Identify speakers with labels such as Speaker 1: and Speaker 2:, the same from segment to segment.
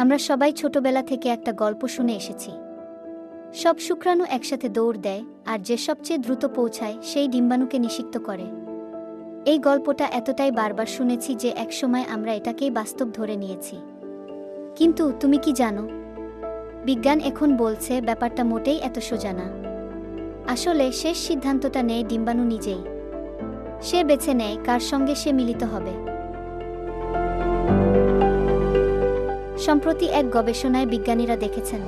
Speaker 1: আমরা সবাই ছোটবেলা থেকে একটা গল্প শুনে এসেছি। সব শুক্রাণু একসাথে দৌড় দেয়, আর যে সবচেয়ে দ্রুত পৌঁছায়, সেই ডিম্বাণুকে নিষিক্ত করে। এই গল্পটা এতটাই বারবার শুনেছি যে একসময় আমরা এটাকেই বাস্তব ধরে নিয়েছি। কিন্তু তুমি কি জানো? বিজ্ঞান এখন বলছে, ব্যাপারটা মোটেই এত সোজা না। আসলে শেষ সিদ্ধান্তটা নেয় ডিম্বাণু নিজেই। সে বেছে নেয় কার সঙ্গে সে মিলিত হবে। সম্প্রতি এক গবেষণায় বিজ্ঞানীরা দেখেছেন,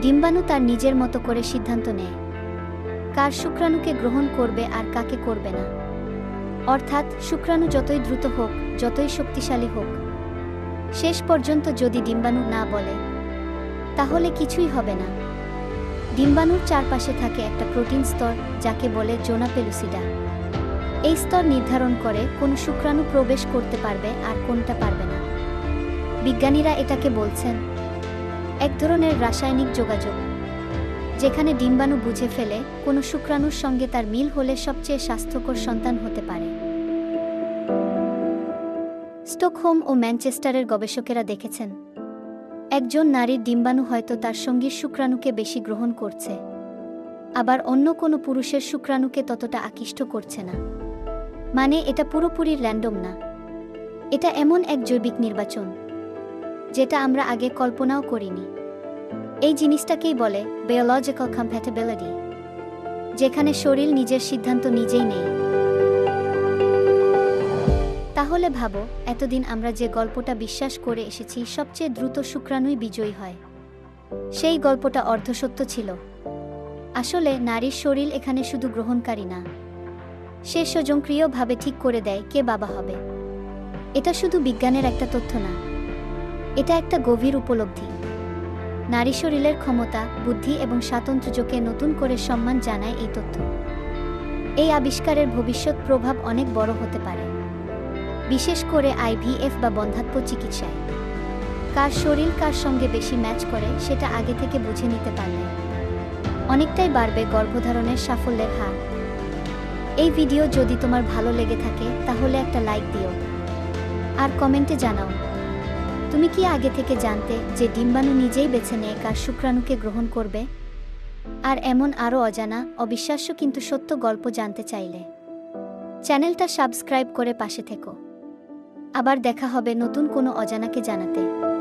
Speaker 1: ডিম্বাণু তার নিজের মতো করে সিদ্ধান্ত নেয়। কার শুক্রাণুকে গ্রহণ করবে আর কাকে করবে না। অর্থাৎ শুক্রাণু যতই দ্রুত হোক, যতই শক্তিশালী হোক, শেষ পর্যন্ত যদি ডিম্বাণু না বলে, তাহলে কিছুই হবে না। ডিম্বাণুর চারপাশে থাকে একটা প্রোটিন স্তর যাকে বলে জোনা পেলুসিডা এই স্তর নির্ধারণ করে কোন শুক্রাণু প্রবেশ করতে পারবে আর কোনটা পারবে না। বিজ্ঞানীরা এটাকে বলছেন এক ধরনের রাসায়নিক যোগাযোগ, যেখানে ডিম্বাণু বুঝে ফেলে কোনো শুক্রাণুর সঙ্গে তার মিল হলে সবচেয়ে স্বাস্থ্যকর সন্তান হতে পারে। স্টকহোম ও ম্যানচেস্টারের গবেষকেরা দেখেছেন, একজন নারীর ডিম্বাণু হয়তো তার সঙ্গীর শুক্রাণুকে বেশি গ্রহণ করছে, আবার অন্য কোনো পুরুষের শুক্রাণুকে ততটা আকৃষ্ট করছে না। মানে এটা পুরোপুরি র্যান্ডম না। এটা এমন এক জৈবিক নির্বাচন যেটা আমরা আগে কল্পনাও করিনি। এই জিনিসটাকেই বলে বায়োলজিক্যাল কম্প্যাটেবিলিটি যেখানে শরীর নিজের সিদ্ধান্ত নিজেই নেয়। তাহলে ভাবো, এতদিন আমরা যে গল্পটা বিশ্বাস করে এসেছি, সবচেয়ে দ্রুত শুক্রাণুই বিজয়ী হয়। সেই গল্পটা অর্ধসত্য ছিল। আসলে নারীর শরীর এখানে শুধু গ্রহণকারী না। সে স্বয়ংক্রিয়ভাবে ঠিক করে দেয় কে বাবা হবে। এটা শুধু বিজ্ঞানের একটা তথ্য না। এটা একটা গভীর উপলব্ধি। নারী শরীরের ক্ষমতা, বুদ্ধি এবং স্বাতন্ত্র্যকে নতুন করে সম্মান জানায় এই তথ্য। এই আবিষ্কারের ভবিষ্যৎ প্রভাব অনেক বড় হতে পারে। বিশেষ করে আইভিএফ বা বন্ধাত্ম চিকিৎসায়। কার শরীর কার সঙ্গে বেশি ম্যাচ করে সেটা আগে থেকে বুঝে নিতে পারলে। অনেকটাই বাড়বে গর্ভধারণের সাফল্যের হার। এই ভিডিও যদি তোমার ভালো লেগে থাকে, তাহলে একটা লাইক দিও। আর কমেন্টে জানাও। তুমি কি আগে থেকে জানতে যে ডিম্বাণু নিজেই বেছে নেয় কার শুক্রাণুকে গ্রহণ করবে? আর এমন আরও অজানা, অবিশ্বাস্য কিন্তু সত্য গল্প জানতে চাইলে। চ্যানেলটা সাবস্ক্রাইব করে পাশে থেকো। আবার দেখা হবে নতুন কোনো অজানাকে জানাতে।